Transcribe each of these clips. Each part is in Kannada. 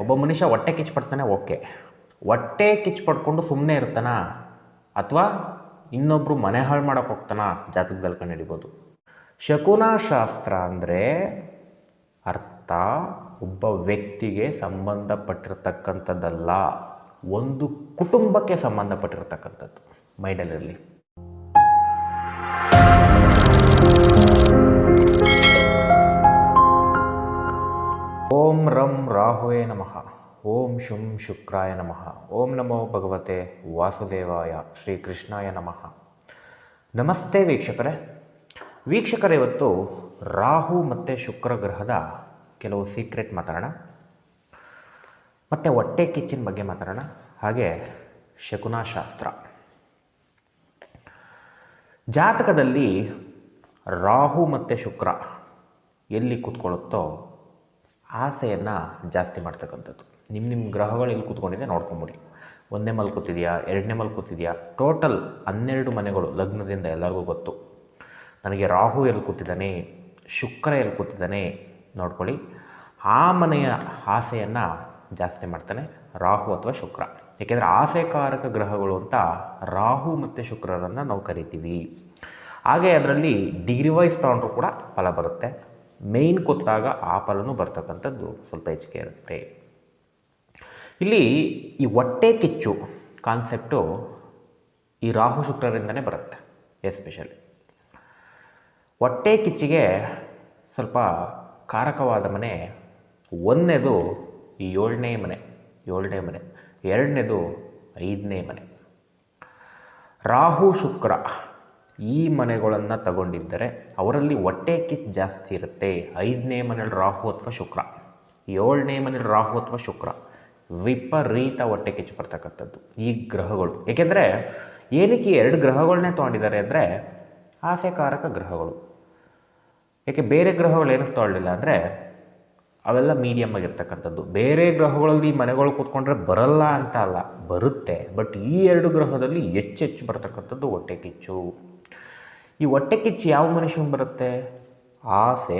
ಒಬ್ಬ ಮನುಷ್ಯ ಹೊಟ್ಟೆ ಕಿಚ್ಚು ಪಡ್ತಾನೆ ಓಕೆ. ಹೊಟ್ಟೆ ಕಿಚ್ಚು ಪಡ್ಕೊಂಡು ಸುಮ್ಮನೆ ಇರ್ತಾನ? ಅಥವಾ ಇನ್ನೊಬ್ಬರು ಮನೆ ಹಾಳು ಮಾಡೋಕೆ ಹೋಗ್ತಾನ? ಜಾತಕದಲ್ಲಿ ಕಂಡು ಹಿಡಿಬೋದು ಶಕುನಶಾಸ್ತ್ರ ಅಂದರೆ ಅರ್ಥ, ಒಬ್ಬ ವ್ಯಕ್ತಿಗೆ ಸಂಬಂಧಪಟ್ಟಿರ್ತಕ್ಕಂಥದ್ದಲ್ಲ, ಒಂದು ಕುಟುಂಬಕ್ಕೆ ಸಂಬಂಧಪಟ್ಟಿರ್ತಕ್ಕಂಥದ್ದು ಮೈಂಡಲ್ಲಿರಲಿ. ಶುಂ ಶುಕ್ರಾಯ ನಮಃ. ಓಂ ನಮೋ ಭಗವತೆ ವಾಸುದೇವಾಯ ಶ್ರೀಕೃಷ್ಣಾಯ ನಮಃ. ನಮಸ್ತೆ ವೀಕ್ಷಕರೇ. ವೀಕ್ಷಕರೇ, ಇವತ್ತು ರಾಹು ಮತ್ತು ಶುಕ್ರ ಗ್ರಹದ ಕೆಲವು ಸೀಕ್ರೆಟ್ ಮಾತಾಡೋಣ. ಮತ್ತು ಹೊಟ್ಟೆ ಕಿಚ್ಚಿನ ಬಗ್ಗೆ ಮಾತಾಡೋಣ. ಹಾಗೆ ಶಕುನಾಶಾಸ್ತ್ರ. ಜಾತಕದಲ್ಲಿ ರಾಹು ಮತ್ತು ಶುಕ್ರ ಎಲ್ಲಿ ಕೂತ್ಕೊಳ್ಳುತ್ತೋ ಆಸೆಯನ್ನು ಜಾಸ್ತಿ ಮಾಡ್ತಕ್ಕಂಥದ್ದು. ನಿಮ್ಮ ನಿಮ್ಮ ಗ್ರಹಗಳು ಇಲ್ಲಿ ಕೂತ್ಕೊಂಡಿದೆ ನೋಡ್ಕೊಂಬಿಡಿ. ಒಂದನೇ ಮಲ್ ಕೂತಿದೆಯಾ, ಎರಡನೇ ಮಲ್ ಕೂತಿದೆಯಾ? ಟೋಟಲ್ ಹನ್ನೆರಡು ಮನೆಗಳು ಲಗ್ನದಿಂದ ಎಲ್ಲರಿಗೂ ಗೊತ್ತು. ನನಗೆ ರಾಹು ಎಲ್ಲಿ ಕೂತಿದ್ದಾನೆ, ಶುಕ್ರ ಎಲ್ಲಿ ಕೂತಿದ್ದಾನೆ ನೋಡ್ಕೊಳ್ಳಿ. ಆ ಮನೆಯ ಆಸೆಯನ್ನು ಜಾಸ್ತಿ ಮಾಡ್ತಾನೆ ರಾಹು ಅಥವಾ ಶುಕ್ರ. ಏಕೆಂದರೆ ಆಸೆಕಾರಕ ಗ್ರಹಗಳು ಅಂತ ರಾಹು ಮತ್ತು ಶುಕ್ರರನ್ನು ನಾವು ಕರಿತೀವಿ. ಹಾಗೆ ಅದರಲ್ಲಿ ಡಿಗ್ರಿ ವೈಸ್ ತೊಗೊಂಡ್ರೂ ಕೂಡ ಫಲ ಬರುತ್ತೆ. ಮೇಯ್ನ್ ಕೂತಾಗ ಆ ಫಲನೂ ಬರ್ತಕ್ಕಂಥದ್ದು ಸ್ವಲ್ಪ ಹೆಚ್ಚಿಗೆ ಇರುತ್ತೆ. ಇಲ್ಲಿ ಈ ಹೊಟ್ಟೆ ಕಿಚ್ಚು ಕಾನ್ಸೆಪ್ಟು ಈ ರಾಹು ಶುಕ್ರರಿಂದನೇ ಬರುತ್ತೆ ಎಸ್ಪೆಷಲಿ ಹೊಟ್ಟೆ ಕಿಚ್ಚಿಗೆ ಸ್ವಲ್ಪ ಕಾರಕವಾದ ಮನೆ, ಒಂದನೇದು ಏಳನೇ ಮನೆ ಏಳನೇ ಮನೆ, ಎರಡನೇದು ಐದನೇ ಮನೆ. ರಾಹು ಶುಕ್ರ ಈ ಮನೆಗಳನ್ನು ತಗೊಂಡಿದ್ದರೆ ಅವರಲ್ಲಿ ಹೊಟ್ಟೆ ಕಿಚ್ಚು ಜಾಸ್ತಿ ಇರುತ್ತೆ, ಐದನೇ ಮನೇಲಿ ರಾಹು ಅಥವಾ ಶುಕ್ರ, ಏಳನೇ ಮನೇಲಿ ರಾಹು ಅಥವಾ ಶುಕ್ರ. ವಿಪರೀತ ಹೊಟ್ಟೆ ಕಿಚ್ಚು ಬರ್ತಕ್ಕಂಥದ್ದು ಈ ಗ್ರಹಗಳು. ಏಕೆಂದರೆ ಏನಕ್ಕೆ ಎರಡು ಗ್ರಹಗಳನ್ನೇ ತೊಗೊಂಡಿದ್ದಾರೆ ಅಂದರೆ ಆಸೆಕಾರಕ ಗ್ರಹಗಳು. ಏಕೆ ಬೇರೆ ಗ್ರಹಗಳು ಏನಕ್ಕೆ ತೊಗೊಳ್ಳಿಲ್ಲ ಅಂದರೆ ಅವೆಲ್ಲ ಮೀಡಿಯಮ್ ಆಗಿರ್ತಕ್ಕಂಥದ್ದು. ಬೇರೆ ಗ್ರಹಗಳಲ್ಲಿ ಮನೆಗಳು ಕೂತ್ಕೊಂಡ್ರೆ ಬರಲ್ಲ ಅಂತ ಅಲ್ಲ, ಬರುತ್ತೆ. ಬಟ್ ಈ ಎರಡು ಗ್ರಹದಲ್ಲಿ ಹೆಚ್ಚೆಚ್ಚು ಬರ್ತಕ್ಕಂಥದ್ದು ಹೊಟ್ಟೆ ಕಿಚ್ಚು. ಈ ಹೊಟ್ಟೆ ಕಿಚ್ಚು ಯಾವ ಮನುಷ್ಯನಿಗೆ ಬರುತ್ತೆ? ಆಸೆ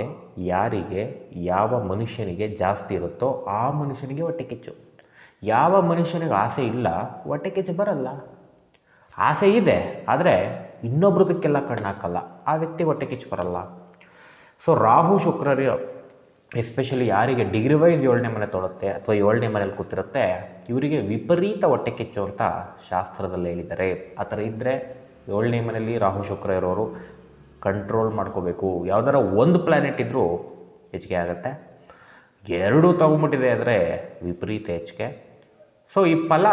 ಯಾರಿಗೆ, ಯಾವ ಮನುಷ್ಯನಿಗೆ ಜಾಸ್ತಿ ಇರುತ್ತೋ ಆ ಮನುಷ್ಯನಿಗೆ ಹೊಟ್ಟೆ ಕಿಚ್ಚು. ಯಾವ ಮನುಷ್ಯನಿಗೆ ಆಸೆ ಇಲ್ಲ ಹೊಟ್ಟೆ ಕೆಚ್ಚು ಬರಲ್ಲ. ಆಸೆ ಇದೆ, ಆದರೆ ಇನ್ನೊಬ್ರದಕ್ಕೆಲ್ಲ ಕಣ್ಣಾಕಲ್ಲ. ಆ ವ್ಯಕ್ತಿ ಹೊಟ್ಟೆ ಕೆಚ್ಚು ಬರಲ್ಲ. ಸೊ ರಾಹು ಶುಕ್ರರು ಎಸ್ಪೆಷಲಿ ಯಾರಿಗೆ ಡಿಗ್ರಿ ವೈಸ್ ಏಳನೇ ಮನೆ ತೊಳುತ್ತೆ ಅಥವಾ ಏಳನೇ ಮನೇಲಿ ಕೂತಿರುತ್ತೆ, ಇವರಿಗೆ ವಿಪರೀತ ಹೊಟ್ಟೆ ಕೆಚ್ಚು ಅಂತ ಶಾಸ್ತ್ರದಲ್ಲಿ ಹೇಳಿದ್ದಾರೆ. ಆ ಥರ ಇದ್ದರೆ ಏಳನೇ ಮನೆಯಲ್ಲಿ ರಾಹು ಶುಕ್ರ ಇರೋರು ಕಂಟ್ರೋಲ್ ಮಾಡ್ಕೋಬೇಕು. ಯಾವ್ದಾರ ಒಂದು ಪ್ಲ್ಯಾನೆಟ್ ಇದ್ದರೂ ಹೆಚ್ಚಿಗೆ ಆಗುತ್ತೆ. ಎರಡೂ ತಗೊಂಬಿಟ್ಟಿದೆ ಅಂದರೆ ವಿಪರೀತ ಹೆಚ್ಚಿಗೆ ಸೊ ಈ ಫಲ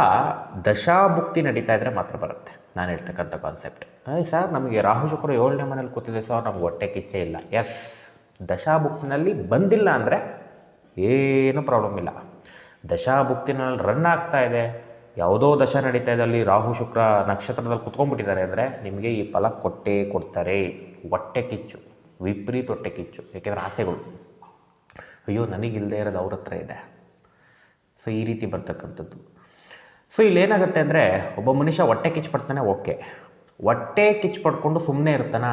ದಶಾಭುಕ್ತಿ ನಡೀತಾ ಇದ್ದರೆ ಮಾತ್ರ ಬರುತ್ತೆ. ನಾನು ಹೇಳ್ತಕ್ಕಂಥ ಕಾನ್ಸೆಪ್ಟ್ ಸರ್, ನಮಗೆ ರಾಹು ಶುಕ್ರ ಏಳನೇ ಮನೇಲಿ ಕೂತಿದೆ ಸರ್, ನಮ್ಗೆ ಹೊಟ್ಟೆ ಕಿಚ್ಚೆ ಇಲ್ಲ. ಎಸ್ ದಶಾಭುಕ್ತಿನಲ್ಲಿ ಬಂದಿಲ್ಲ ಅಂದರೆ ಏನೂ ಪ್ರಾಬ್ಲಮ್ ಇಲ್ಲ. ದಶಾಭುಕ್ತಿನಲ್ಲಿ ರನ್ ಆಗ್ತಾ ಇದೆ. ಯಾವುದೋ ದಶ ನಡೀತಾ ಇದೆ ಅಲ್ಲಿ ರಾಹು ಶುಕ್ರ ನಕ್ಷತ್ರದಲ್ಲಿ ಕುತ್ಕೊಂಡ್ಬಿಟ್ಟಿದ್ದಾರೆ ಅಂದರೆ ನಿಮಗೆ ಈ ಫಲ ಕೊಟ್ಟೇ ಕೊಡ್ತಾರೆ. ಹೊಟ್ಟೆ ಕಿಚ್ಚು, ವಿಪರೀತ ಹೊಟ್ಟೆ ಕಿಚ್ಚು ಏಕೆಂದರೆ ಆಸೆಗಳು. ಅಯ್ಯೋ ನನಗಿಲ್ಲದೆ ಇರೋದು ಅವ್ರ ಹತ್ರ ಇದೆ. ಸೊ ಈ ರೀತಿ ಬರ್ತಕ್ಕಂಥದ್ದು. ಸೊ ಇಲ್ಲಿ ಏನಾಗುತ್ತೆ ಅಂದರೆ ಒಬ್ಬ ಮನುಷ್ಯ ಹೊಟ್ಟೆ ಕಿಚ್ಚು ಪಡ್ತಾನೆ ಓಕೆ. ಹೊಟ್ಟೆ ಕಿಚ್ಚು ಪಡ್ಕೊಂಡು ಸುಮ್ಮನೆ ಇರ್ತಾನ?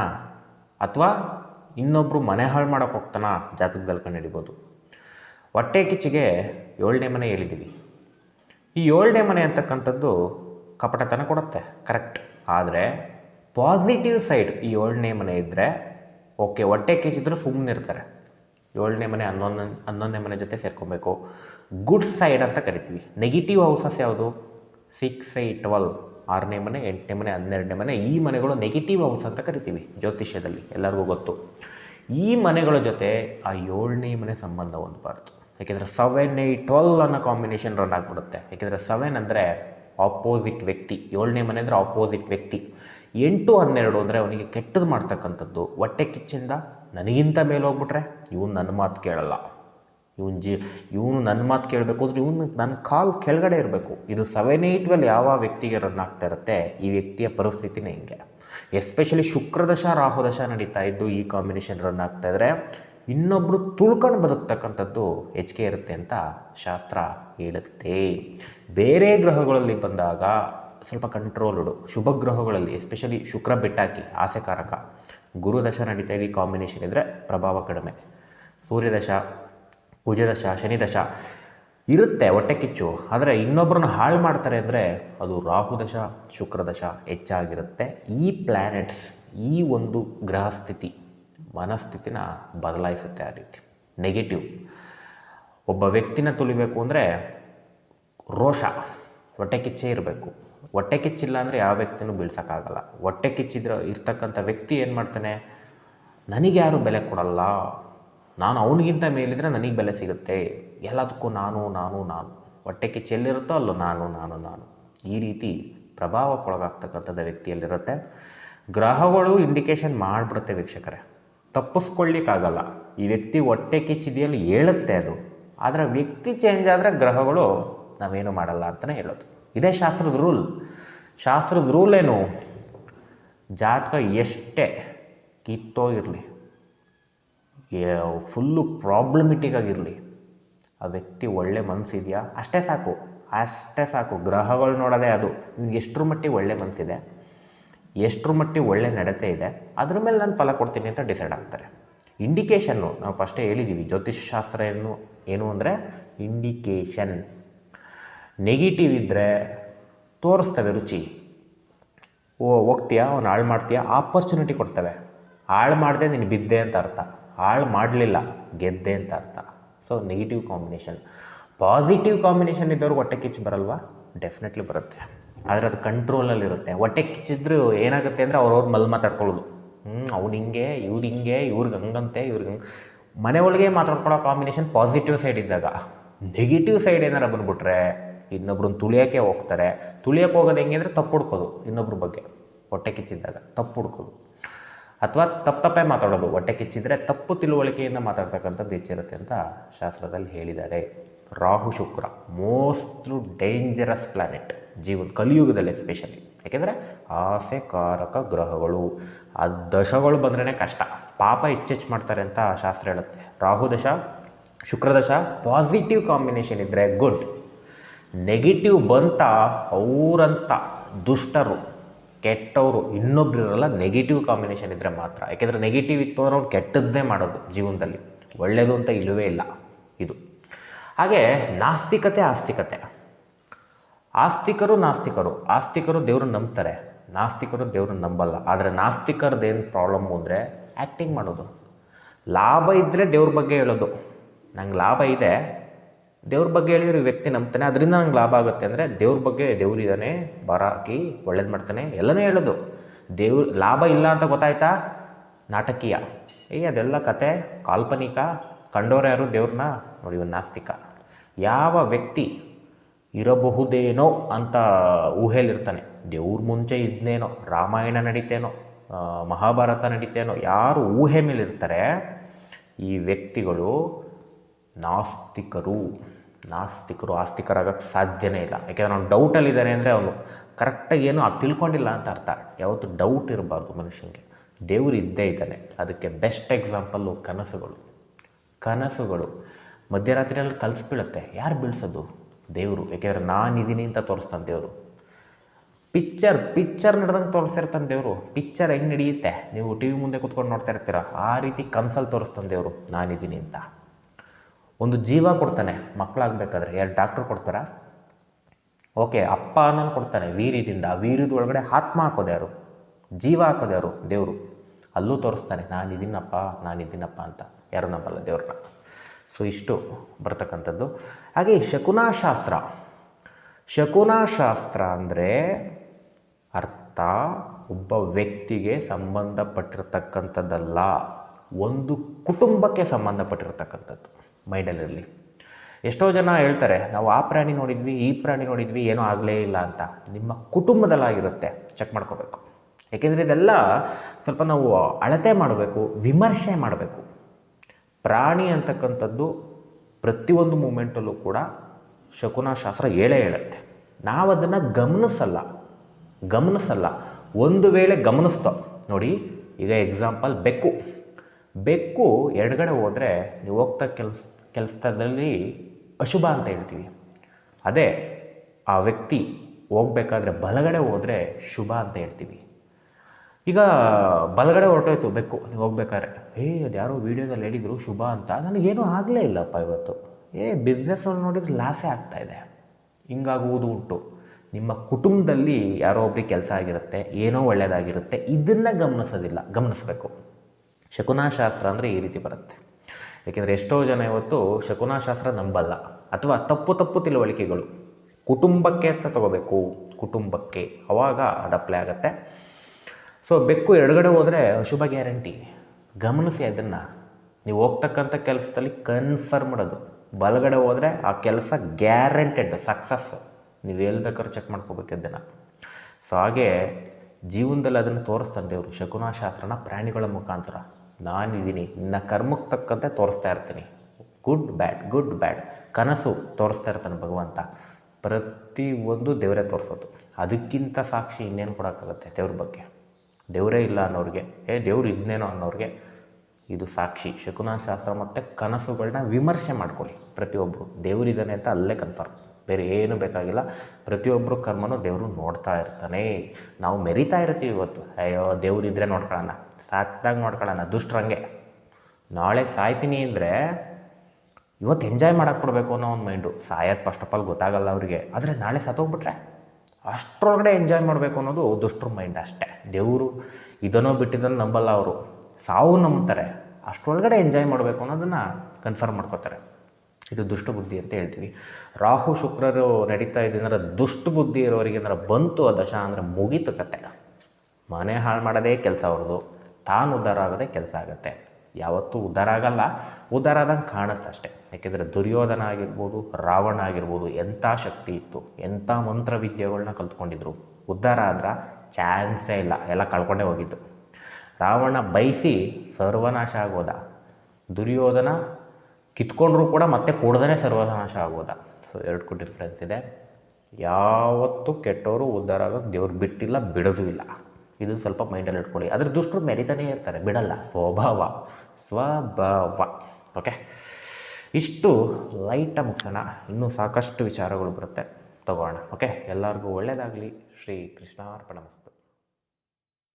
ಅಥವಾ ಇನ್ನೊಬ್ಬರು ಮನೆ ಹಾಳು ಮಾಡೋಕೆ ಹೋಗ್ತಾನ? ಜಾತಕದಲ್ಲಿ ಕಂಡು ಹಿಡಿಬೋದು ಹೊಟ್ಟೆ ಕಿಚ್ಚಿಗೆ ಏಳನೇ ಮನೆ ಹೇಳಿದ್ದೀವಿ ಈ ಏಳನೇ ಮನೆ ಅಂತಕ್ಕಂಥದ್ದು ಕಪಟತನ ಕೊಡುತ್ತೆ, ಕರೆಕ್ಟ್. ಆದರೆ ಪಾಸಿಟಿವ್ ಸೈಡ್ ಈ ಏಳನೇ ಮನೆ ಇದ್ದರೆ ಓಕೆ, ಹೊಟ್ಟೆ ಕಿಚ್ಚಿದ್ರೆ ಸುಮ್ಮನೆ ಇರ್ತಾರೆ. ಏಳನೇ ಮನೆ, ಹನ್ನೊಂದನೇ ಹನ್ನೊಂದನೇ ಮನೆ ಜೊತೆ ಸೇರ್ಕೊಬೇಕು. ಗುಡ್ ಸೈಡ್ ಅಂತ ಕರಿತೀವಿ. ನೆಗೆಟಿವ್ ಹೌಸಸ್ ಯಾವುದು? ಸಿಕ್ಸ್ ಐ ಟ್ವೆಲ್ ಆರನೇ ಮನೆ, ಎಂಟನೇ ಮನೆ, ಹನ್ನೆರಡನೇ ಮನೆ, ಈ ಮನೆಗಳು ನೆಗೆಟಿವ್ ಹೌಸ್ ಅಂತ ಕರಿತೀವಿ ಜ್ಯೋತಿಷ್ಯದಲ್ಲಿ ಎಲ್ಲರಿಗೂ ಗೊತ್ತು. ಈ ಮನೆಗಳ ಜೊತೆ ಆ ಏಳನೇ ಮನೆ ಸಂಬಂಧ ಹೊಂದಬಾರ್ದು. ಯಾಕೆಂದರೆ ಸೆವೆನ್ ಏಯ್ಟ್ ಟ್ವೆಲ್ ಅನ್ನೋ ಕಾಂಬಿನೇಷನ್ ರನ್ ಆಗಿಬಿಡುತ್ತೆ. ಯಾಕೆಂದರೆ ಸೆವೆನ್ ಅಂದರೆ ಆಪೋಸಿಟ್ ವ್ಯಕ್ತಿ. ಏಳನೇ ಮನೆ ಅಂದರೆ ಆಪೋಸಿಟ್ ವ್ಯಕ್ತಿ. ಎಂಟು, ಹನ್ನೆರಡು ಅಂದರೆ ಅವನಿಗೆ ಕೆಟ್ಟದ್ದು ಮಾಡ್ತಕ್ಕಂಥದ್ದು. ಹೊಟ್ಟೆ ಕಿಚ್ಚಿಂದ ನನಗಿಂತ ಮೇಲೆ ಹೋಗ್ಬಿಟ್ರೆ ಇವನು ನನ್ನ ಮಾತು ಕೇಳಲ್ಲ. ಇವನು ಜಿ, ಇವನು ನನ್ನ ಮಾತು ಕೇಳಬೇಕು ಅಂದರೆ ಇವನು ನನ್ನ ಕಾಲ್ ಕೆಳಗಡೆ ಇರಬೇಕು. ಇದು ಸೆವೆನ್ ಏಯ್ಟ್ವೆಲ್ ಯಾವ ವ್ಯಕ್ತಿಗೆ ರನ್ ಆಗ್ತಾ ಇರುತ್ತೆ, ಈ ವ್ಯಕ್ತಿಯ ಪರಿಸ್ಥಿತಿನೇ ಹಿಂಗೆ. ಎಸ್ಪೆಷಲಿ ಶುಕ್ರದಶ ರಾಹುದಶ ನಡೀತಾ ಇದ್ದು ಈ ಕಾಂಬಿನೇಷನ್ ರನ್ ಆಗ್ತಾ ಇದ್ದರೆ ಇನ್ನೊಬ್ಬರು ತುಳ್ಕೊಂಡು ಬದುಕ್ತಕ್ಕಂಥದ್ದು ಹೆಚ್ಚಿಗೆ ಇರುತ್ತೆ ಅಂತ ಶಾಸ್ತ್ರ ಹೇಳುತ್ತೆ. ಬೇರೆ ಗ್ರಹಗಳಲ್ಲಿ ಬಂದಾಗ ಸ್ವಲ್ಪ ಕಂಟ್ರೋಲ್ಡು ಶುಭ ಗ್ರಹಗಳಲ್ಲಿ ಎಸ್ಪೆಷಲಿ ಶುಕ್ರ ಬೆಟ್ಟಾಕಿ, ಆಸೆಕಾರಕ. ಗುರುದಶ ನಡೀತಾ ಇದೆ ಕಾಂಬಿನೇಷನ್ ಇದ್ದರೆ ಪ್ರಭಾವ ಕಡಿಮೆ. ಸೂರ್ಯದಶ ಕುಜದಶ ಶನಿದಶ ಇರುತ್ತೆ ಹೊಟ್ಟೆ ಕಿಚ್ಚು. ಆದರೆ ಇನ್ನೊಬ್ಬರನ್ನ ಹಾಳು ಮಾಡ್ತಾರೆ ಅಂದರೆ ಅದು ರಾಹುದಶ, ಶುಕ್ರದಶ ಹೆಚ್ಚಾಗಿರುತ್ತೆ. ಈ ಪ್ಲ್ಯಾನೆಟ್ಸ್ ಈ ಒಂದು ಗ್ರಹ ಸ್ಥಿತಿ ಮನಸ್ಥಿತಿನ ಬದಲಾಯಿಸುತ್ತೆ ಆ ರೀತಿ. ನೆಗೆಟಿವ್ ಒಬ್ಬ ವ್ಯಕ್ತಿನ ತುಳಿಬೇಕು ಅಂದರೆ ರೋಷ, ಹೊಟ್ಟೆ ಕಿಚ್ಚೇ ಇರಬೇಕು. ಹೊಟ್ಟೆ ಕಿಚ್ಚಿಲ್ಲ ಅಂದರೆ ಯಾವ ವ್ಯಕ್ತಿನೂ ಬೀಳ್ಸೋಕ್ಕಾಗಲ್ಲ. ಹೊಟ್ಟೆ ಕಿಚ್ಚಿದ್ರೆ ಇರ್ತಕ್ಕಂಥ ವ್ಯಕ್ತಿ ಏನು ಮಾಡ್ತಾನೆ? ನನಗೆ ಯಾರು ಬೆಲೆ ಕೊಡಲ್ಲ. ನಾನು ಅವನಿಗಿಂತ ಮೇಲಿದ್ರೆ ನನಗೆ ಬೆಲೆ ಸಿಗುತ್ತೆ. ಎಲ್ಲದಕ್ಕೂ ನಾನು ನಾನು ನಾನು. ಹೊಟ್ಟೆ ಕಿಚ್ಚೆಲ್ಲಿರುತ್ತೋ ಅಲ್ಲೋ ನಾನು ನಾನು ನಾನು. ಈ ರೀತಿ ಪ್ರಭಾವಕ್ಕೊಳಗಾಗ್ತಕ್ಕಂಥದ್ದು ವ್ಯಕ್ತಿಯಲ್ಲಿರುತ್ತೆ ಗ್ರಹಗಳು ಇಂಡಿಕೇಶನ್ ಮಾಡಿಬಿಡುತ್ತೆ ವೀಕ್ಷಕರೇ. ತಪ್ಪಿಸ್ಕೊಳ್ಳಿಕ್ಕಾಗಲ್ಲ. ಈ ವ್ಯಕ್ತಿ ಹೊಟ್ಟೆ ಕಿಚ್ಚಿದೆಯಲ್ಲಿ ಹೇಳುತ್ತೆ ಅದು. ಆದರೆ ವ್ಯಕ್ತಿ ಚೇಂಜ್ ಆದರೆ ಗ್ರಹಗಳು ನಾವೇನು ಮಾಡಲ್ಲ ಅಂತಲೇ ಹೇಳೋದು. ಇದೇ ಶಾಸ್ತ್ರದ ರೂಲ್. ಶಾಸ್ತ್ರದ ರೂಲ್ ಏನು? ಜಾತಕ ಎಷ್ಟೇ ಕಿತ್ತೋಗಿರಲಿ ಫುಲ್ಲು ಪ್ರಾಬ್ಲಮೆಟಿಕ್ ಆಗಿರಲಿ, ಆ ವ್ಯಕ್ತಿ ಒಳ್ಳೆ ಮನಸ್ಸಿದೆಯಾ ಅಷ್ಟೇ ಸಾಕು ಅಷ್ಟೇ ಸಾಕು. ಗ್ರಹಗಳು ನೋಡೋದೇ ಅದು. ಇವ್ನಿಗೆ ಎಷ್ಟರ ಮಟ್ಟಿಗೆ ಒಳ್ಳೆ ಮನಸ್ಸಿದೆ ಎಷ್ಟರ ಮಟ್ಟಿಗೆ ಒಳ್ಳೆ ನಡತೆ ಇದೆ, ಅದ್ರ ಮೇಲೆ ನಾನು ಫಲ ಕೊಡ್ತೀನಿ ಅಂತ ಡಿಸೈಡ್ ಆಗ್ತಾರೆ. ಇಂಡಿಕೇಷನ್ನು ನಾವು ಫಸ್ಟೇ ಹೇಳಿದ್ದೀವಿ ಜ್ಯೋತಿಷ್ಶಾಸ್ತ್ರ ಏನು ಏನು ಅಂದರೆ ಇಂಡಿಕೇಷನ್ ನೆಗೆಟಿವ್ ಇದ್ದರೆ ತೋರಿಸ್ತವೆ ರುಚಿ. ಓ, ಹೋಗ್ತೀಯಾ? ಅವ್ನು ಹಾಳು ಮಾಡ್ತೀಯಾ? ಆಪರ್ಚುನಿಟಿ ಕೊಡ್ತವೆ. ಹಾಳು ಮಾಡಿದೆ ನೀನು ಬಿದ್ದೆ ಅಂತ ಅರ್ಥ. ಹಾಳು ಮಾಡಲಿಲ್ಲ, ಗೆದ್ದೆ ಅಂತ ಅರ್ಥ. So negative combination positive combination ಇದ್ದವ್ರಿಗೆ ಹೊಟ್ಟೆ ಕಿಚ್ಚು ಬರಲ್ವಾ? ಡೆಫಿನೆಟ್ಲಿ ಬರುತ್ತೆ. ಆದರೆ ಅದು ಕಂಟ್ರೋಲಲ್ಲಿರುತ್ತೆ ಹೊಟ್ಟೆ ಕಿಚ್ಚಿದ್ರು ಏನಾಗುತ್ತೆ ಅಂದರೆ ಅವ್ರವ್ರು ಮಲ್ ಮಾತಾಡ್ಕೊಳ್ಳೋದು. ಹ್ಞೂ ಅವ್ನು ಹಿಂಗೆ ಇವ್ರು ಹಿಂಗೆ, ಇವ್ರಿಗೆ ಹಂಗಂತೆ, ಇವ್ರಿಗೆ ಹಂಗೆ. ಮನೆ ಒಳಗೆ ಮಾತಾಡ್ಕೊಳ್ಳೋ ಕಾಂಬಿನೇಷನ್ ಪಾಸಿಟಿವ್ ಸೈಡ್ ಇದ್ದಾಗ. ನೆಗೆಟಿವ್ ಸೈಡ್ ಏನಾರು ಬಂದುಬಿಟ್ರೆ ಇನ್ನೊಬ್ರನ್ನ ತುಳಿಯೋಕ್ಕೆ ಹೋಗ್ತಾರೆ. ತುಳಿಯೋಕ್ಕೆ ಹೋಗೋದು ಹೆಂಗೆ ಅಂದರೆ ತಪ್ಪು ಹುಡ್ಕೋದು ಇನ್ನೊಬ್ರ ಬಗ್ಗೆ. ಹೊಟ್ಟೆ ಕಿಚ್ಚಿದ್ದಾಗ ತಪ್ಪು ಹುಡ್ಕೋದು. ಅಥವಾ ತಪ್ಪು ತಪ್ಪೇ ಮಾತಾಡೋದು. ಹೊಟ್ಟೆ ಕಿಚ್ಚಿದ್ರೆ ತಪ್ಪು ತಿಳುವಳಿಕೆಯಿಂದ ಮಾತಾಡ್ತಕ್ಕಂಥದ್ದು ಹೆಚ್ಚಿರುತ್ತೆ ಅಂತ ಶಾಸ್ತ್ರದಲ್ಲಿ ಹೇಳಿದ್ದಾರೆ. Rahu Shukra, most dangerous planet ಜೀವನ ಕಲಿಯುಗದಲ್ಲಿ ಎಸ್ಪೆಷಲಿ ಯಾಕೆಂದರೆ ಆಸೆಕಾರಕ ಗ್ರಹಗಳು. ಆ ದಶಗಳು ಬಂದ್ರೇ ಕಷ್ಟ. ಪಾಪ ಹೆಚ್ಚೆಚ್ಚು ಮಾಡ್ತಾರೆ ಅಂತ ಶಾಸ್ತ್ರ ಹೇಳುತ್ತೆ. ರಾಹು ದಶ ಶುಕ್ರದಶ ಪಾಸಿಟಿವ್ ಕಾಂಬಿನೇಷನ್ ಇದ್ದರೆ ಗುಡ್ ನೆಗೆಟಿವ್ ಬಂತ ಅವರಂಥ ದುಷ್ಟರು, ಕೆಟ್ಟವರು ಇನ್ನೊಬ್ರು ಇರೋಲ್ಲ ನೆಗೆಟಿವ್ ಕಾಂಬಿನೇಷನ್ ಇದ್ದರೆ ಮಾತ್ರ. ಯಾಕೆಂದರೆ ನೆಗೆಟಿವ್ ಇತ್ತು ಅಂದ್ರೆ ಅವ್ರು ಕೆಟ್ಟದ್ದೇ ಮಾಡೋದು ಜೀವನದಲ್ಲಿ. ಒಳ್ಳೆಯದು ಅಂತ ಇಲ್ಲವೇ ಇಲ್ಲ ಇದು. ಹಾಗೆ ನಾಸ್ತಿಕತೆ, ಆಸ್ತಿಕತೆ. ಆಸ್ತಿಕರು ನಾಸ್ತಿಕರು, ಆಸ್ತಿಕರು ದೇವ್ರನ್ನ ನಂಬ್ತಾರೆ, ನಾಸ್ತಿಕರು ದೇವ್ರನ್ನ ನಂಬಲ್ಲ. ಆದರೆ ನಾಸ್ತಿಕರದ್ದೇನು ಪ್ರಾಬ್ಲಮ್ ಅಂದರೆ ಆ್ಯಕ್ಟಿಂಗ್ ಮಾಡೋದು. ಲಾಭ ಇದ್ದರೆ ದೇವ್ರ ಬಗ್ಗೆ ಹೇಳೋದು. ನಂಗೆ ಲಾಭ ಇದೆ ದೇವ್ರ ಬಗ್ಗೆ ಹೇಳಿದ್ರೆ ವ್ಯಕ್ತಿ ನಂಬ್ತಾನೆ, ಅದರಿಂದ ನಂಗೆ ಲಾಭ ಆಗುತ್ತೆ ಅಂದರೆ ದೇವ್ರ ಬಗ್ಗೆ ದೇವ್ರಿದ್ದಾನೆ ಬರ ಹಾಕಿ ಒಳ್ಳೇದು ಮಾಡ್ತಾನೆ, ಎಲ್ಲನೇ ಹೇಳೋದು. ದೇವ್ರ, ಲಾಭ ಇಲ್ಲ ಅಂತ ಗೊತ್ತಾಯ್ತಾ? ನಾಟಕೀಯ. ಏ, ಅದೆಲ್ಲ ಕತೆ ಕಾಲ್ಪನಿಕ, ಕಂಡೋರು ಯಾರು? ದೇವ್ರನ್ನ ನೋಡಿ, ಇವನು ನಾಸ್ತಿಕ. ಯಾವ ವ್ಯಕ್ತಿ ಇರಬಹುದೇನೋ ಅಂತ ಊಹೆಲಿರ್ತಾನೆ ದೇವ್ರ ಮುಂಚೆ ಇದ್ನೇನೋ, ರಾಮಾಯಣ ನಡೀತೇನೋ ಮಹಾಭಾರತ ನಡೀತೇನೋ, ಯಾರು ಊಹೆ ಮೇಲಿರ್ತಾರೆ, ಈ ವ್ಯಕ್ತಿಗಳು ನಾಸ್ತಿಕರು. ನಾಸ್ತಿಕರು ಆಸ್ತಿಕರಾಗಕ್ಕೆ ಸಾಧ್ಯನೇ ಇಲ್ಲ. ಯಾಕೆಂದ್ರೆ ಅವ್ನು ಡೌಟಲ್ಲಿದ್ದಾನೆ ಅಂದರೆ ಅವನು ಕರೆಕ್ಟಾಗಿ ಏನು ಅದು ತಿಳ್ಕೊಂಡಿಲ್ಲ ಅಂತ ಅರ್ಥ. ಯಾವತ್ತು ಡೌಟ್ ಇರಬಾರ್ದು ಮನುಷ್ಯನಿಗೆ ದೇವರು ಇದ್ದೇ ಇದ್ದಾನೆ. ಅದಕ್ಕೆ ಬೆಸ್ಟ್ ಎಕ್ಸಾಂಪಲ್ಲು ಕನಸುಗಳು. ಕನಸುಗಳು. ಮಧ್ಯರಾತ್ರಿಯಲ್ಲಿ ಕಲ್ಸಿ ಬೀಳುತ್ತೆ. ಯಾರು ಬೀಳ್ಸೋದು? ದೇವರು. ಯಾಕೆಂದರೆ ನಾನಿದ್ದೀನಿ ಅಂತ ತೋರಿಸ್ತಾನೆ ದೇವರು. ಪಿಕ್ಚರ್ ಪಿಕ್ಚರ್ ನಡೆದಂಗೆ ತೋರಿಸ್ತಿರ್ತಾನೆ ದೇವರು. ಪಿಕ್ಚರ್ ಹೆಂಗೆ ನಡೆಯುತ್ತೆ? ನೀವು ಟಿ ವಿ ಮುಂದೆ ಕೂತ್ಕೊಂಡು ನೋಡ್ತಾ ಇರ್ತೀರ? ಆ ರೀತಿ ಕನ್ಸಲ್ಲಿ ತೋರಿಸ್ತಾನೆ ದೇವರು. ನಾನಿದ್ದೀನಿ ಅಂತ. ಒಂದು ಜೀವ ಕೊಡ್ತಾನೆ, ಮಕ್ಕಳಾಗಬೇಕಾದ್ರೆ. ಎರಡು ಡಾಕ್ಟ್ರು ಕೊಡ್ತಾರ? ಓಕೆ ಅಪ್ಪ ಅನ್ನೋನು ಕೊಡ್ತಾನೆ ವೀರ್ಯದಿಂದ. ವೀರ್ಯದ ಒಳಗಡೆ ಆತ್ಮ ಹಾಕೋದೆ ಅವರು ಜೀವ ಹಾಕೋದೆ ಅವರು ದೇವರು. ಅಲ್ಲೂ ತೋರಿಸ್ತಾನೆ, ನಾನಿದ್ದೀನಪ್ಪ ನಾನಿದ್ದೀನಪ್ಪ ಅಂತ. ಯಾರು ನಂಬಲ್ಲ ದೇವ್ರನ್ನ. ಸೊ ಇಷ್ಟು ಬರ್ತಕ್ಕಂಥದ್ದು. ಹಾಗೆ ಶಕುನಾಶಾಸ್ತ್ರ. ಶಕುನಾಶಾಸ್ತ್ರ ಅಂದರೆ ಅರ್ಥ, ಒಬ್ಬ ವ್ಯಕ್ತಿಗೆ ಸಂಬಂಧಪಟ್ಟಿರ್ತಕ್ಕಂಥದ್ದಲ್ಲ. ಒಂದು ಕುಟುಂಬಕ್ಕೆ ಸಂಬಂಧಪಟ್ಟಿರ್ತಕ್ಕಂಥದ್ದು. ಮೈಂಡಲ್ಲಿರಲಿ. ಎಷ್ಟೋ ಜನ ಹೇಳ್ತಾರೆ, ನಾವು ಆ ಪ್ರಾಣಿ ನೋಡಿದ್ವಿ, ಈ ಪ್ರಾಣಿ ನೋಡಿದ್ವಿ, ಏನೂ ಆಗಲೇ ಇಲ್ಲ ಅಂತ. ನಿಮ್ಮ ಕುಟುಂಬದಲ್ಲಾಗಿರುತ್ತೆ ಚೆಕ್ ಮಾಡ್ಕೋಬೇಕು. ಏಕೆಂದರೆ ಇದೆಲ್ಲ ಸ್ವಲ್ಪ ನಾವು ಅಳತೆ ಮಾಡಬೇಕು, ವಿಮರ್ಶೆ ಮಾಡಬೇಕು. ಪ್ರಾಣಿ ಅಂತಕ್ಕಂಥದ್ದು ಪ್ರತಿಯೊಂದು ಮೂಮೆಂಟಲ್ಲೂ ಕೂಡ ಶಕುನಶಾಸ್ತ್ರ ಹೇಳೇ ಹೇಳುತ್ತೆ. ನಾವು ಅದನ್ನು ಗಮನಿಸಲ್ಲ ಗಮನಿಸಲ್ಲ. ಒಂದು ವೇಳೆ ಗಮನಿಸ್ತೋ, ನೋಡಿ ಈಗ ಎಕ್ಸಾಂಪಲ್ ಬೆಕ್ಕು. ಬೆಕ್ಕು ಎಡಗಡೆ ಹೋದರೆ ನೀವು ಹೋಗ್ತಾ ಕೆಲಸ ಕೆಲಸದಲ್ಲಿ ಅಶುಭ ಅಂತ ಹೇಳ್ತೀವಿ. ಅದೇ ಆ ವ್ಯಕ್ತಿ ಹೋಗ್ಬೇಕಾದ್ರೆ ಬಲಗಡೆ ಹೋದರೆ ಶುಭ ಅಂತ ಹೇಳ್ತೀವಿ. ಈಗ ಬಲಗಡೆ ಹೊರಟೋಯ್ತು, ಬೆಕ್ಕು, ನೀವು ಹೋಗ್ಬೇಕಾದ್ರೆ. ಏ ಅದು ಯಾರೋ ವೀಡಿಯೋದಲ್ಲಿ ಹೇಳಿದರು ಶುಭ ಅಂತ. ನನಗೇನೂ ಆಗಲೇ ಇಲ್ಲಪ್ಪ ಇವತ್ತು. ಏ ಬಿಸ್ನೆಸ್ಸಲ್ಲಿ ನೋಡಿದ್ರೆ ಲಾಸೇ ಆಗ್ತಾಯಿದೆ ಹಿಂಗಾಗುವುದು ಉಂಟು. ನಿಮ್ಮ ಕುಟುಂಬದಲ್ಲಿ ಯಾರೋ ಒಬ್ರಿಗೆ ಕೆಲಸ ಆಗಿರುತ್ತೆ, ಏನೋ ಒಳ್ಳೆಯದಾಗಿರುತ್ತೆ ಇದನ್ನು ಗಮನಿಸೋದಿಲ್ಲ, ಗಮನಿಸಬೇಕು. ಶಕುನಾಶಾಸ್ತ್ರ ಅಂದರೆ ಈ ರೀತಿ ಬರುತ್ತೆ. ಏಕೆಂದರೆ ಎಷ್ಟೋ ಜನ ಇವತ್ತು ಶಕುನಾಶಾಸ್ತ್ರ ನಂಬಲ್ಲ ಅಥವಾ ತಪ್ಪು ತಪ್ಪು ತಿಳುವಳಿಕೆಗಳು. ಕುಟುಂಬಕ್ಕೆ ಅಂತ ತಗೋಬೇಕು, ಕುಟುಂಬಕ್ಕೆ. ಅವಾಗ ಅದು ಅಪ್ಲೈ ಆಗುತ್ತೆ. ಸೊ ಬೆಕ್ಕು ಎಡಗಡೆ ಹೋದರೆ ಅಶುಭ ಗ್ಯಾರಂಟಿ ಗಮನಿಸಿ ಅದನ್ನು. ನೀವು ಹೋಗ್ತಕ್ಕಂಥ ಕೆಲಸದಲ್ಲಿ ಕನ್ಫರ್ಮ್ ಮಾಡೋದು ಬಲಗಡೆ ಹೋದರೆ ಆ ಕೆಲಸ ಗ್ಯಾರಂಟೆಡ್ ಸಕ್ಸಸ್ ನೀವು ಎಲ್ಲಿ ಬೇಕಾದ್ರೂ ಚೆಕ್ ಮಾಡ್ಕೋಬೇಕು ಅದನ್ನು ಸೊ ಹಾಗೆ ಜೀವನದಲ್ಲಿ ಅದನ್ನು ತೋರಿಸ್ತಾನೆ ದೇವರು, ಶಕುನಾಶಾಸ್ತ್ರನ ಪ್ರಾಣಿಗಳ ಮುಖಾಂತರ. ನಾನಿದ್ದೀನಿ ನನ್ನ ಕರ್ಮಕ್ಕೆ ತಕ್ಕಂತೆ ತೋರಿಸ್ತಾ ಇರ್ತೀನಿ. ಗುಡ್ ಬ್ಯಾಡ್ ಗುಡ್ ಬ್ಯಾಡ್ ಕನಸು ತೋರಿಸ್ತಾ ಇರ್ತಾನೆ ಭಗವಂತ. ಪ್ರತಿ ಒಂದು ದೇವರೇ ತೋರಿಸೋದು. ಅದಕ್ಕಿಂತ ಸಾಕ್ಷಿ ಇನ್ನೇನು ಕೊಡೋಕ್ಕಾಗತ್ತೆ ದೇವ್ರ ಬಗ್ಗೆ? ದೇವರೇ ಇಲ್ಲ ಅನ್ನೋರಿಗೆ. ಏ, ದೇವ್ರು ಇದ್ನೇನೋ ಅನ್ನೋರಿಗೆ. ಇದು ಸಾಕ್ಷಿ. ಶಕುನಾಶಾಸ್ತ್ರ ಮತ್ತು ಕನಸುಗಳನ್ನ ವಿಮರ್ಶೆ ಮಾಡ್ಕೊಳ್ಳಿ. ಪ್ರತಿಯೊಬ್ಬರು ದೇವರಿದ್ದಾನೆ ಅಂತ ಅಲ್ಲೇ ಕನ್ಫರ್ಮ್ ಬೇರೆ ಏನು ಬೇಕಾಗಿಲ್ಲ. ಪ್ರತಿಯೊಬ್ಬರು ಕರ್ಮನೂ ದೇವರು ನೋಡ್ತಾ ಇರ್ತಾನೆ. ನಾವು ಮೆರಿತಾ ಇರ್ತೀವಿ ಇವತ್ತು. ಅಯ್ಯೋ ದೇವ್ರಿದ್ರೆ ನೋಡ್ಕೊಳ್ಳೋಣ ಸಾಕ್ದಾಗ ನೋಡ್ಕೊಳ್ಳೋಣ ದುಷ್ಟ್ರಂಗೆ. ನಾಳೆ ಸಾಯ್ತೀನಿ ಅಂದರೆ ಇವತ್ತು ಎಂಜಾಯ್ ಮಾಡಕ್ಕೆ ಕೊಡಬೇಕು ಅನ್ನೋ ಒಂದು ಮೈಂಡು ಸಾಯೋದು ಫಸ್ಟ್ ಆಫ್ ಆಲ್ ಗೊತ್ತಾಗಲ್ಲ ಅವರಿಗೆ. ಆದರೆ ನಾಳೆ ಸತ್ತೋಗ್ಬಿಟ್ರೆ ಅಷ್ಟರೊಳಗಡೆ ಎಂಜಾಯ್ ಮಾಡಬೇಕು ಅನ್ನೋದು ದುಷ್ಟ್ರ ಮೈಂಡ್ ಅಷ್ಟೇ. ದೇವರು ಇದನ್ನೋ ಬಿಟ್ಟಿದ್ದನ್ನು ನಂಬಲ್ಲ ಅವರು. ಸಾವು ನಂಬ್ತಾರೆ. ಅಷ್ಟರೊಳಗಡೆ ಎಂಜಾಯ್ ಮಾಡಬೇಕು ಅನ್ನೋದನ್ನು ಕನ್ಫರ್ಮ್ ಮಾಡ್ಕೋತಾರೆ. ಇದು ದುಷ್ಟ ಬುದ್ಧಿ ಅಂತ ಹೇಳ್ತೀವಿ. ರಾಹು ಶುಕ್ರರು ನಡೀತಾ ಇದ್ದಂದ್ರೆ ದುಷ್ಟ ಬುದ್ಧಿ ಇರೋರಿಗೆ ಅಂದ್ರೆ ಬಂತು ಆ ದಶ ಅಂದರೆ ಮುಗೀತು ಕತೆ. ಮನೆ ಹಾಳು ಮಾಡೋದೇ ಕೆಲಸ ಅವ್ರದ್ದು ತಾನು ಉದ್ಧಾರ ಆಗದೆ ಕೆಲಸ ಆಗುತ್ತೆ. ಯಾವತ್ತೂ ಉದ್ಧಾರ ಆಗಲ್ಲ ಉದ್ಧಾರ ಆದಂಗೆ ಕಾಣುತ್ತೆ ಅಷ್ಟೇ. ಯಾಕೆಂದರೆ ದುರ್ಯೋಧನ ಆಗಿರ್ಬೋದು, ರಾವಣ ಆಗಿರ್ಬೋದು ಎಂಥ ಶಕ್ತಿ ಇತ್ತು ಎಂಥ ಮಂತ್ರವಿದ್ಯೆಗಳನ್ನ ಕಲ್ತ್ಕೊಂಡಿದ್ರು ಉದ್ಧಾರ ಆದ್ರೆ ಚಾನ್ಸೇ ಇಲ್ಲ, ಎಲ್ಲ ಕಳ್ಕೊಂಡೇ ಹೋಗಿದ್ದು. ರಾವಣ ಬಯಸಿ ಸರ್ವನಾಶ ಆಗೋದ. ದುರ್ಯೋಧನ ಕಿತ್ಕೊಂಡ್ರೂ ಕೂಡ ಮತ್ತೆ ಕೂಡದೇ ಸರ್ವನಾಶ ಆಗೋದ. ಸೊ ಎರಡಕ್ಕೂ ಡಿಫ್ರೆನ್ಸ್ ಇದೆ. ಯಾವತ್ತೂ ಕೆಟ್ಟವರು ಉದ್ಧಾರ ಆಗೋಕ್ಕೆ ದೇವ್ರು ಬಿಟ್ಟಿಲ್ಲ, ಬಿಡೋದು ಇಲ್ಲ. ಇದು ಸ್ವಲ್ಪ ಮೈಂಡಲ್ಲಿ ಇಟ್ಕೊಳ್ಳಿ. ಅದ್ರ ದುಷ್ಟರು ಮೆರಿತಾನೇ ಇರ್ತಾರೆ. ಬಿಡಲ್ಲ. ಸ್ವಭಾವ. ಸ್ವಭಾವ. ಓಕೆ ಇಷ್ಟು ಲೈಟಾಗಿ ಮುಗಿಸೋಣ. ಇನ್ನೂ ಸಾಕಷ್ಟು ವಿಚಾರಗಳು ಬರುತ್ತೆ. ತಗೋಣ. ಓಕೆ ಎಲ್ಲರಿಗೂ ಒಳ್ಳೆಯದಾಗಲಿ ಶ್ರೀ ಕೃಷ್ಣಾರ್ಪಣಮಸ್ತು